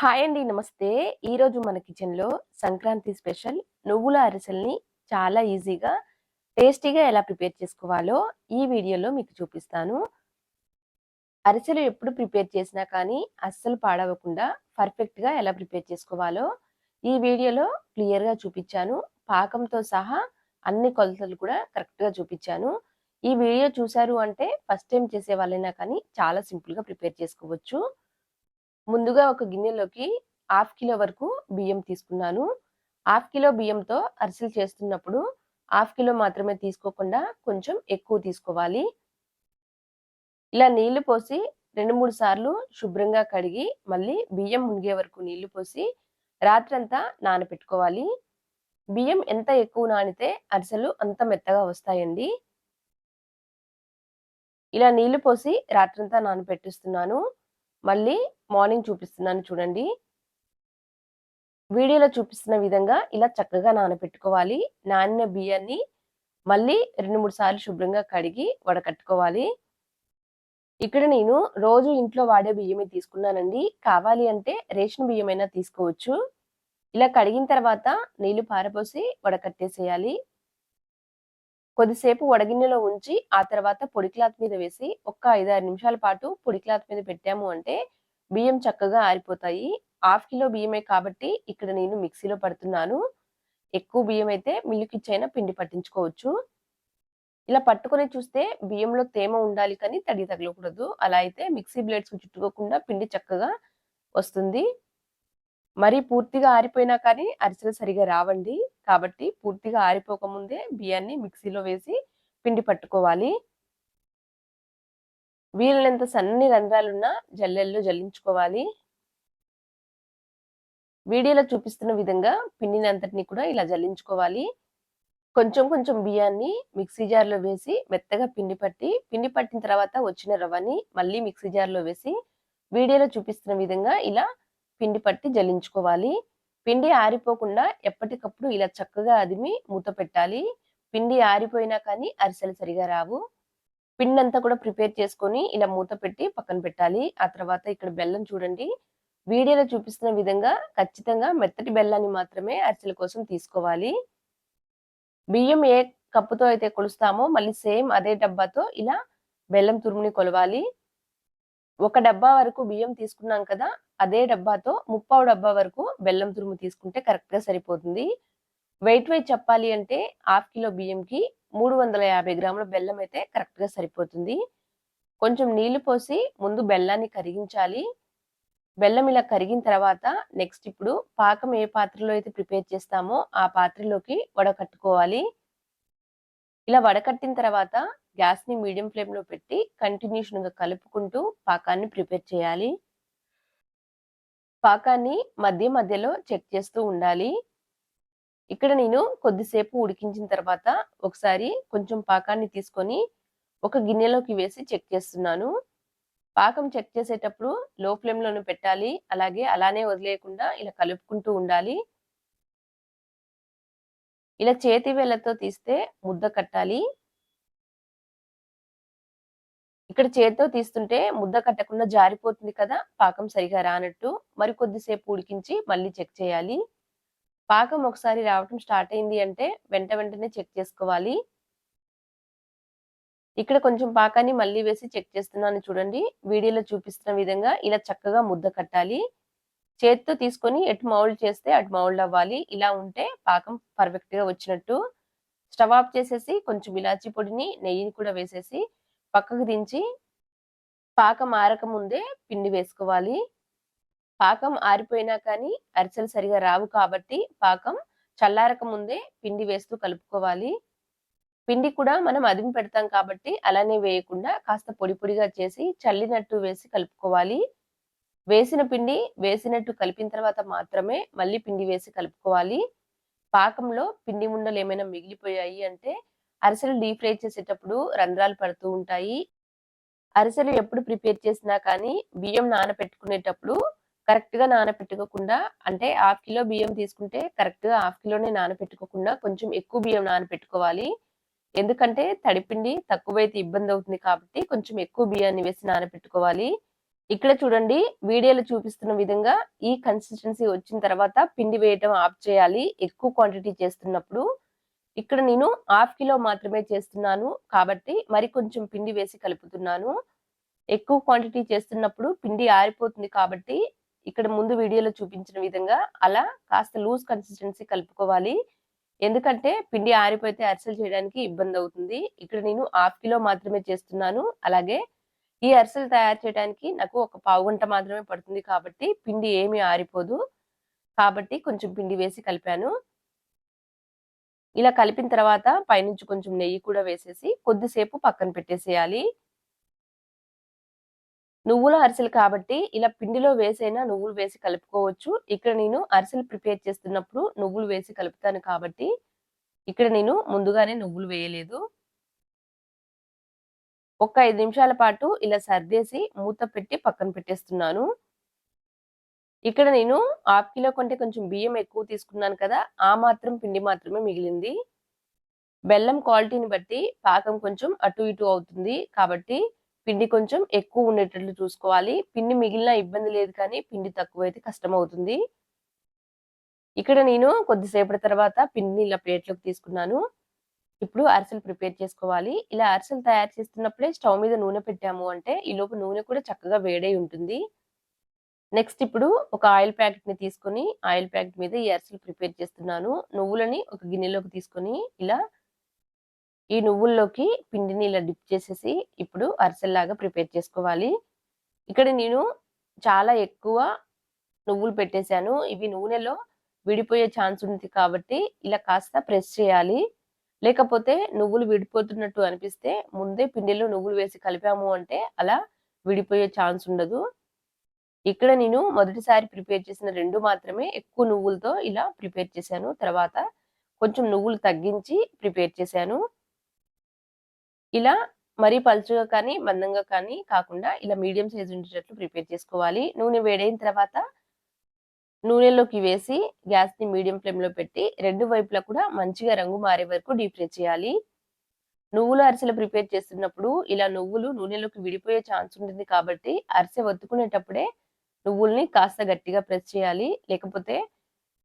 Hi అండి నమస్తే. ఈరోజు మన కిచెన్లో సంక్రాంతి స్పెషల్ నువ్వుల అరిసెల్ని చాలా ఈజీగా టేస్టీగా ఎలా ప్రిపేర్ చేసుకోవాలో ఈ వీడియోలో మీకు చూపిస్తాను. అరిసెలు ఎప్పుడు ప్రిపేర్ చేసినా కానీ అస్సలు పాడవకుండా పర్ఫెక్ట్గా ఎలా ప్రిపేర్ చేసుకోవాలో ఈ వీడియోలో క్లియర్గా చూపించాను. పాకంతో సహా అన్ని కొలతలు కూడా కరెక్ట్గా చూపించాను. ఈ వీడియో చూశారు అంటే ఫస్ట్ టైం చేసే వాళ్ళైనా కానీ చాలా సింపుల్గా ప్రిపేర్ చేసుకోవచ్చు. ముందుగా ఒక గిన్నెలోకి హాఫ్ కిలో వరకు బియ్యం తీసుకున్నాను. హాఫ్ కిలో బియ్యంతో అరిసెలు చేస్తున్నప్పుడు హాఫ్ కిలో మాత్రమే తీసుకోకుండా కొంచెం ఎక్కువ తీసుకోవాలి. ఇలా నీళ్ళు పోసి రెండు మూడు సార్లు శుభ్రంగా కడిగి మళ్ళీ బియ్యం మునిగే వరకు నీళ్ళు పోసి రాత్రంతా నానపెట్టుకోవాలి. బియ్యం ఎంత ఎక్కువ నానితే అరిసెలు అంత మెత్తగా వస్తాయండి. ఇలా నీళ్ళు పోసి రాత్రంతా నానపెట్టిస్తున్నాను. మళ్ళీ మార్నింగ్ చూపిస్తున్నాను చూడండి. వీడియోలో చూపిస్తున్న విధంగా ఇలా చక్కగా నానబెట్టుకోవాలి. నానిన బియ్యాన్ని మళ్ళీ రెండు మూడు సార్లు శుభ్రంగా కడిగి వడకట్టుకోవాలి. ఇక్కడ నేను రోజు ఇంట్లో వాడే బియ్యమే తీసుకున్నానండి. కావాలి అంటే రేషన్ బియ్యమైనా తీసుకోవచ్చు. ఇలా కడిగిన తర్వాత నీళ్ళు పారపోసి వడకట్టేసేయాలి. కొద్దిసేపు వడగిన్నెలో ఉంచి ఆ తర్వాత పొడి క్లాత్ మీద వేసి ఒక్క ఐదారు నిమిషాల పాటు పొడి క్లాత్ మీద పెట్టాము అంటే బియ్యం చక్కగా ఆరిపోతాయి. హాఫ్ కిలో బియ్యమే కాబట్టి ఇక్కడ నేను మిక్సీలో పడుతున్నాను. ఎక్కువ బియ్యం అయితే మిల్లుకి ఇచ్చైనా పిండి పట్టించుకోవచ్చు. ఇలా పట్టుకొని చూస్తే బియ్యంలో తేమ ఉండాలి కానీ తడి తగలకూడదు. అలా అయితే మిక్సీ బ్లేడ్స్ చుట్టుకోకుండా పిండి చక్కగా వస్తుంది. మరి పూర్తిగా ఆరిపోయినా కానీ అరిసెలు సరిగా రావండి. కాబట్టి పూర్తిగా ఆరిపోకముందే బియ్యాన్ని మిక్సీలో వేసి పిండి పట్టుకోవాలి. వీలైనంత సన్ని రంధ్రాలున్న జల్లెల్లో జల్లించుకోవాలి. వీడియోలో చూపిస్తున్న విధంగా పిండినంతటిని కూడా ఇలా జల్లించుకోవాలి. కొంచెం కొంచెం బియ్యాన్ని మిక్సీ జార్లో వేసి మెత్తగా పిండి పట్టి పిండి పట్టిన తర్వాత వచ్చిన రవ్వని మళ్ళీ మిక్సీ జార్లో వేసి వీడియోలో చూపిస్తున్న విధంగా ఇలా పిండి పట్టి జల్లించుకోవాలి. పిండి ఆరిపోకుండా ఎప్పటికప్పుడు ఇలా చక్కగా అదిమి మూత పెట్టాలి. పిండి ఆరిపోయినా కానీ అరిసెలు సరిగా రావు. పిండి అంతా కూడా ప్రిపేర్ చేసుకొని ఇలా మూత పెట్టి పక్కన పెట్టాలి. ఆ తర్వాత ఇక్కడ బెల్లం చూడండి. వీడియోలో చూపిస్తున్న విధంగా ఖచ్చితంగా మెత్తటి బెల్లాన్ని మాత్రమే అరిసెల కోసం తీసుకోవాలి. బియ్యం ఏ కప్పుతో అయితే కొలుస్తామో మళ్ళీ సేమ్ అదే డబ్బాతో ఇలా బెల్లం తురుముని కొలవాలి. ఒక డబ్బా వరకు బియ్యం తీసుకున్నాం కదా అదే డబ్బాతో ముప్పావు డబ్బా వరకు బెల్లం తురుము తీసుకుంటే కరెక్ట్గా సరిపోతుంది. వెయిట్ వెయిట్ చెప్పాలి అంటే హాఫ్ కిలో బియ్యంకి మూడు వందల యాభై గ్రాముల బెల్లం అయితే కరెక్ట్గా సరిపోతుంది. కొంచెం నీళ్ళు పోసి ముందు బెల్లాన్ని కరిగించాలి. బెల్లం ఇలా కరిగిన తర్వాత నెక్స్ట్ ఇప్పుడు పాకం ఏ పాత్రలో అయితే ప్రిపేర్ చేస్తామో ఆ పాత్రలోకి వడకట్టుకోవాలి ఇలా వడకట్టిన తర్వాత గ్యాస్ని మీడియం ఫ్లేమ్లో పెట్టి కంటిన్యూషన్గా కలుపుకుంటూ పాకాన్ని ప్రిపేర్ చేయాలి. పాకాన్ని మధ్య మధ్యలో చెక్ చేస్తూ ఉండాలి. ఇక్కడ నేను కొద్దిసేపు ఉడికించిన తర్వాత ఒకసారి కొంచెం పాకాన్ని తీసుకొని ఒక గిన్నెలోకి వేసి చెక్ చేస్తున్నాను. పాకం చెక్ చేసేటప్పుడు లో ఫ్లేమ్లోనూ పెట్టాలి. అలాగే అలానే వదిలేయకుండా ఇలా కలుపుకుంటూ ఉండాలి. ఇలా చేతి వేళ్ళతో తీస్తే ముద్ద కట్టాలి. ఇక్కడ చేతితో తీస్తుంటే ముద్ద కట్టకుండా జారిపోతుంది కదా పాకం సరిగా రానట్టు. మరి కొద్దిసేపు ఉడికించి మళ్ళీ చెక్ చేయాలి. పాకం ఒకసారి రావటం స్టార్ట్ అయింది అంటే వెంట వెంటనే చెక్ చేసుకోవాలి. ఇక్కడ కొంచెం పాకాన్ని మళ్ళీ వేసి చెక్ చేస్తున్నాను చూడండి. వీడియోలో చూపిస్తున్న విధంగా ఇలా చక్కగా ముద్ద కట్టాలి. చేతితో తీసుకొని ఎటు మౌల్డ్ చేస్తే అటు మౌల్డ్ అవ్వాలి. ఇలా ఉంటే పాకం పర్ఫెక్ట్గా వచ్చినట్టు. స్టవ్ ఆఫ్ చేసేసి కొంచెం ఇలాచి పొడిని నెయ్యిని కూడా వేసేసి పక్కకు దించి పాకం ఆరక ముందే పిండి వేసుకోవాలి. పాకం ఆరిపోయినా కానీ అరిసెలు సరిగా రావు కాబట్టి పాకం చల్లారక ముందే పిండి వేస్తూ కలుపుకోవాలి. పిండి కూడా మనం అదిమి పెడతాం కాబట్టి అలానే వేయకుండా కాస్త పొడి పొడిగా చేసి చల్లినట్టు వేసి కలుపుకోవాలి. వేసిన పిండి వేసినట్టు కలిపిన తర్వాత మాత్రమే మళ్ళీ పిండి వేసి కలుపుకోవాలి. పాకంలో పిండి ఉండలు ఏమైనా మిగిలిపోయాయి అంటే అరిసెలు డీప్ ఫ్రై చేసేటప్పుడు రంధ్రాలు పడుతూ ఉంటాయి. అరిసెలు ఎప్పుడు ప్రిపేర్ చేసినా కానీ బియ్యం నానపెట్టుకునేటప్పుడు కరెక్ట్గా నానపెట్టుకోకుండా అంటే హాఫ్ కిలో బియ్యం తీసుకుంటే కరెక్ట్గా హాఫ్ కిలోనే నానపెట్టుకోకుండా కొంచెం ఎక్కువ బియ్యం నానపెట్టుకోవాలి. ఎందుకంటే తడిపిండి తక్కువైతే ఇబ్బంది అవుతుంది కాబట్టి కొంచెం ఎక్కువ బియ్యాన్ని వేసి నానపెట్టుకోవాలి. ఇక్కడ చూడండి వీడియోలో చూపిస్తున్న విధంగా ఈ కన్సిస్టెన్సీ వచ్చిన తర్వాత పిండి వేయటం ఆఫ్ చేయాలి. ఎక్కువ క్వాంటిటీ చేస్తున్నప్పుడు ఇక్కడ నేను హాఫ్ కిలో మాత్రమే చేస్తున్నాను కాబట్టి మరి కొంచెం పిండి వేసి కలుపుతున్నాను. ఎక్కువ క్వాంటిటీ చేస్తున్నప్పుడు పిండి ఆరిపోతుంది కాబట్టి ఇక్కడ ముందు వీడియోలో చూపించిన విధంగా అలా కాస్త లూజ్ కన్సిస్టెన్సీ కలుపుకోవాలి. ఎందుకంటే పిండి ఆరిపోతే అరిసెలు చేయడానికి ఇబ్బంది అవుతుంది. ఇక్కడ నేను హాఫ్ కిలో మాత్రమే చేస్తున్నాను. అలాగే ఈ అరిసెలు తయారు చేయడానికి నాకు ఒక పావు గంట మాత్రమే పడుతుంది కాబట్టి పిండి ఏమీ ఆరిపోదు. కాబట్టి కొంచెం పిండి వేసి కలిపాను. ఇలా కలిపిన తర్వాత పైనుంచి కొంచెం నెయ్యి కూడా వేసేసి కొద్దిసేపు పక్కన పెట్టేసేయాలి. నువ్వుల అరిసెలు కాబట్టి ఇలా పిండిలో వేసైనా నువ్వులు వేసి కలుపుకోవచ్చు. ఇక్కడ నేను అరిసెలు ప్రిపేర్ చేస్తున్నప్పుడు నువ్వులు వేసి కలుపుతాను కాబట్టి ఇక్కడ నేను ముందుగానే నువ్వులు వేయలేదు. ఒక ఐదు నిమిషాల పాటు ఇలా సర్దేసి మూత పెట్టి పక్కన పెట్టేస్తున్నాను. ఇక్కడ నేను హాఫ్ కిలో కంటే కొంచెం బియ్యం ఎక్కువ తీసుకున్నాను కదా ఆ మాత్రం పిండి మాత్రమే మిగిలింది. బెల్లం క్వాలిటీని బట్టి పాకం కొంచెం అటు ఇటు అవుతుంది కాబట్టి పిండి కొంచెం ఎక్కువ ఉండేటట్లు చూసుకోవాలి. పిండి మిగిలిన ఇబ్బంది లేదు కానీ పిండి తక్కువ అయితే కష్టం అవుతుంది ఇక్కడ నేను కొద్దిసేపటి తర్వాత పిండిని ఇలా ప్లేట్లోకి తీసుకున్నాను. ఇప్పుడు అరిసెలు ప్రిపేర్ చేసుకోవాలి. ఇలా అరిసెలు తయారు చేస్తున్నప్పుడే స్టవ్ మీద నూనె పెట్టాము అంటే ఈ లోపు నూనె కూడా చక్కగా వేడై ఉంటుంది. నెక్స్ట్ ఇప్పుడు ఒక ఆయిల్ ప్యాకెట్ని తీసుకొని ఆయిల్ ప్యాకెట్ మీద ఈ అరిసెలు ప్రిపేర్ చేస్తున్నాను. నువ్వులని ఒక గిన్నెలోకి తీసుకొని ఇలా ఈ నువ్వుల్లోకి పిండిని ఇలా డిప్ చేసేసి ఇప్పుడు అరిసెల్లాగా ప్రిపేర్ చేసుకోవాలి. ఇక్కడ నేను చాలా ఎక్కువ నువ్వులు పెట్టేశాను. ఇవి నూనెలో విడిపోయే ఛాన్స్ ఉంది కాబట్టి ఇలా కాస్త ప్రెస్ చేయాలి. లేకపోతే నువ్వులు విడిపోతున్నట్టు అనిపిస్తే ముందే పిండిలో నువ్వులు వేసి కలిపాము అంటే అలా విడిపోయే ఛాన్స్ ఉండదు. ఇక్కడ నేను మొదటిసారి ప్రిపేర్ చేసిన రెండు మాత్రమే ఎక్కువ నువ్వులతో ఇలా ప్రిపేర్ చేశాను. తర్వాత కొంచెం నువ్వులు తగ్గించి ప్రిపేర్ చేశాను. ఇలా మరీ పలుచుగా కానీ మందంగా కానీ కాకుండా ఇలా మీడియం సైజ్ ఉండేటట్లు ప్రిపేర్ చేసుకోవాలి. నూనె వేడైన తర్వాత నూనెలోకి వేసి గ్యాస్ని మీడియం ఫ్లేమ్లో పెట్టి రెండు వైపులా కూడా మంచిగా రంగు మారే వరకు డీప్ ఫ్రై చేయాలి. నువ్వులు అరిసెలు ప్రిపేర్ చేస్తున్నప్పుడు ఇలా నువ్వులు నూనెలోకి విడిపోయే ఛాన్స్ ఉంటుంది కాబట్టి అరిసె వత్తుకునేటప్పుడే నువ్వుల్ని కాస్త గట్టిగా ప్రెస్ చేయాలి. లేకపోతే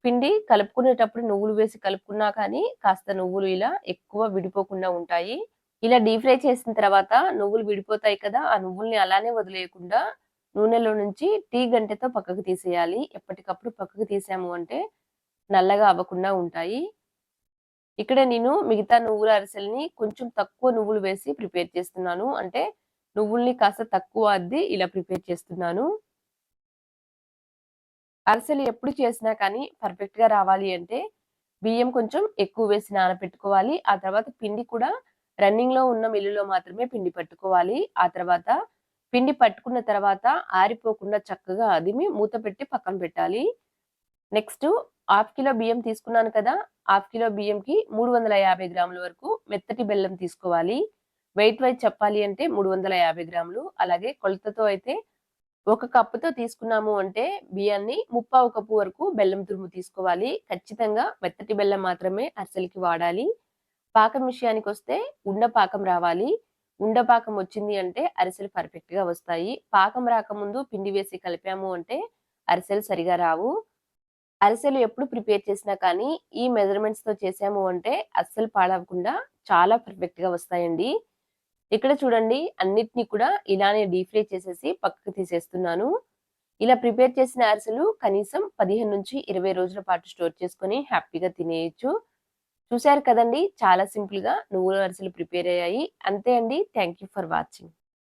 పిండి కలుపుకునేటప్పుడు నువ్వులు వేసి కలుపుకున్నా కానీ కాస్త నువ్వులు ఇలా ఎక్కువ విడిపోకుండా ఉంటాయి. ఇలా డీప్ ఫ్రై చేసిన తర్వాత నువ్వులు విడిపోతాయి కదా ఆ నువ్వుల్ని అలానే వదిలేయకుండా నూనెలో నుంచి టీ గంటతో పక్కకు తీసేయాలి. ఎప్పటికప్పుడు పక్కకు తీసాము అంటే నల్లగా అవ్వకుండా ఉంటాయి. ఇక్కడ నేను మిగతా నువ్వుల అరిసెల్ని కొంచెం తక్కువ నువ్వులు వేసి ప్రిపేర్ చేస్తున్నాను. అంటే నువ్వుల్ని కాస్త తక్కువ అద్ది ఇలా ప్రిపేర్ చేస్తున్నాను. అరిసెలు ఎప్పుడు చేసినా కానీ పర్ఫెక్ట్గా రావాలి అంటే బియ్యం కొంచెం ఎక్కువ వేసి నానబెట్టుకోవాలి. ఆ తర్వాత పిండి కూడా రన్నింగ్లో ఉన్న మిల్లులో మాత్రమే పిండి పట్టుకోవాలి. ఆ తర్వాత పిండి పట్టుకున్న తర్వాత ఆరిపోకుండా చక్కగా అదిమి మూత పెట్టి పక్కన పెట్టాలి. నెక్స్ట్ హాఫ్ కిలో బియ్యం తీసుకున్నాను కదా! హాఫ్ కిలో బియ్యంకి మూడు వందల యాభై గ్రాముల వరకు మెత్తటి బెల్లం తీసుకోవాలి. వెయిట్ వైజ్ చెప్పాలి అంటే మూడు వందల యాభై గ్రాములు. అలాగే కొలతతో అయితే ఒక కప్పుతో తీసుకున్నాము అంటే బియ్యాన్ని ముప్పావు కప్పు వరకు బెల్లం తురుము తీసుకోవాలి. ఖచ్చితంగా మెత్తటి బెల్లం మాత్రమే అరిసెలకి వాడాలి. పాకం విషయానికి వస్తే ఉండ పాకం రావాలి. ఉండ పాకం వచ్చింది అంటే అరిసెలు పర్ఫెక్ట్గా వస్తాయి. పాకం రాకముందు పిండి వేసి కలిపాము అంటే అరిసెలు సరిగా రావు. అరిసెలు ఎప్పుడు ప్రిపేర్ చేసినా కానీ ఈ మెజర్మెంట్స్తో చేసాము అంటే అస్సలు పాడవకుండా చాలా పర్ఫెక్ట్గా వస్తాయండి. ఇక్కడ చూడండి అన్నిటినీ కూడా ఇలానే డీప్ చేసేసి పక్కకు తీసేస్తున్నాను. ఇలా ప్రిపేర్ చేసిన అరిసెలు కనీసం పదిహేను నుంచి ఇరవై రోజుల పాటు స్టోర్ చేసుకొని హ్యాపీగా తినేయచ్చు. చూశారు కదండి? చాలా సింపుల్గా నువ్వుల అరిసెలు ప్రిపేర్ అయ్యాయి. అంతే అండి. Thank you for watching.